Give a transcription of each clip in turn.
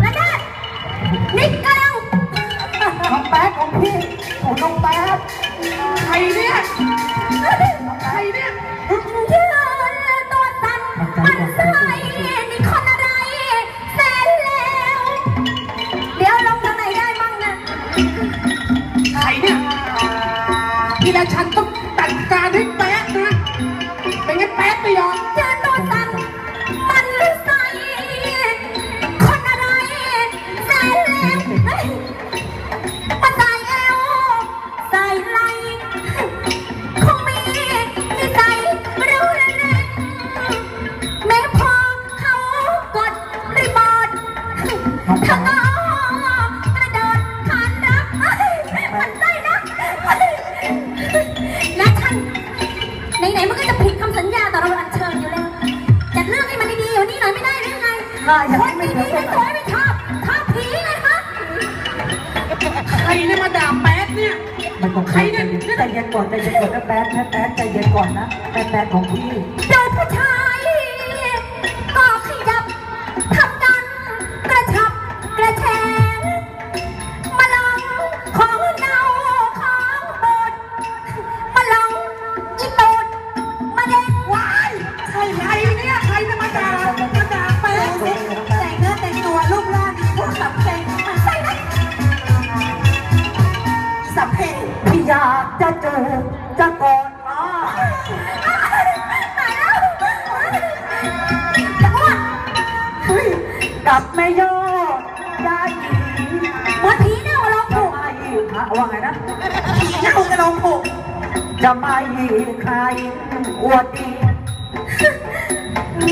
แล้วก็นิกเกิลน้องแป๊กของพี่ของน้องแป๊กใครเนี่ยใครเนี่ยเธอตัวตันอันสวยนี่คนอะไรแสนแล้ว เดี๋ยวลงทางไหนได้มั่งนะใครเนี่ยพี่ละชันต้อง ชะงอกระโดดขานรับขันได้นะเและฉันไหนๆมันก็จะผิดคำสัญญาต่อเราอัญเชิญอยู่แล้วจัดเรื่องให้มันดีๆอยู่นี่หน่อยไม่ได้หรือไงได้คนดีๆไม่สวยไม่ชอบชอบผีเลยคะใครเนี่ยมาด่าแป๊ดเนี่ยใครเนี่ย ใจเย็นก่อนใจเย็นก่อนนะแป๊ดแป๊ดใจเย็นก่อนนะแป๊ดแป๊ดของพี่ เจอผู้ชาย จะกอดมาตายแล้วจะอ้วกเฮ้ยกับแม่ยอดยายหญิงหัวผีเนี่ยเราจะถูกไม่ฮะว่าไงนะเน่ากระโดงถูกจะไม่ใครอวดดี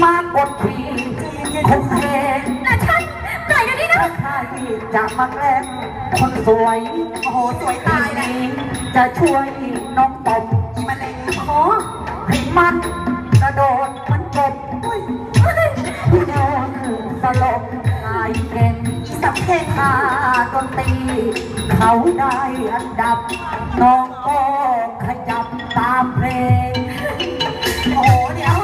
มากดขี่คงเพงแต่ฉันปล่อยเดี๋ยวนี้นะใครจะมาแกล้งคนสวย โอ้โห สวยตายเลยจะช่วย มันกระโดดเหมันกบอุ้ยพี่โดนสลบหายเก่งสับเพาดนตรีเขาได้อันดับ น้องก็ขยับตามเพลง โอ้เดี๋ยว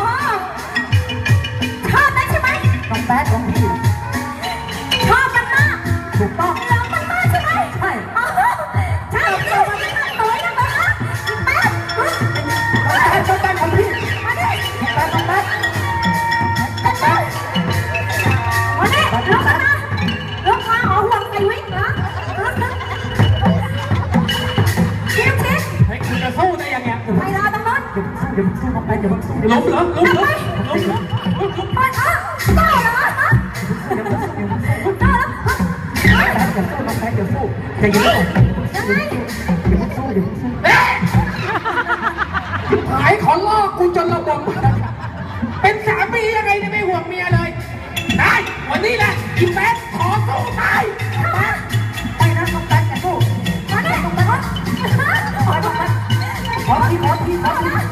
เดี๋ยเดี๋ยวเข้าไปเดี๋ยเข้าไล้มเหรอล้มเหรอล้มเหรอล้มเหรอไปเถอะเจ้าเหรอเดี๋ยวเดี๋ยวเดี๋ยวเจ้าเหรอเดี๋ยวเข้าไปเดี๋ยวสู้ใจเย็นยังไงเดี๋ยวสู้เดี๋ยวสู้เอ๊ะหายขอล่อกูจนระบมเป็นสามียังไงเนี่ยไม่ห่วงเมียเลยได้วันนี้แหละอีแป๊ดขอสู้ตายไปนะต้องไปจะสู้มาเนี่ยต้องไปขอที่ขอที่ขอที่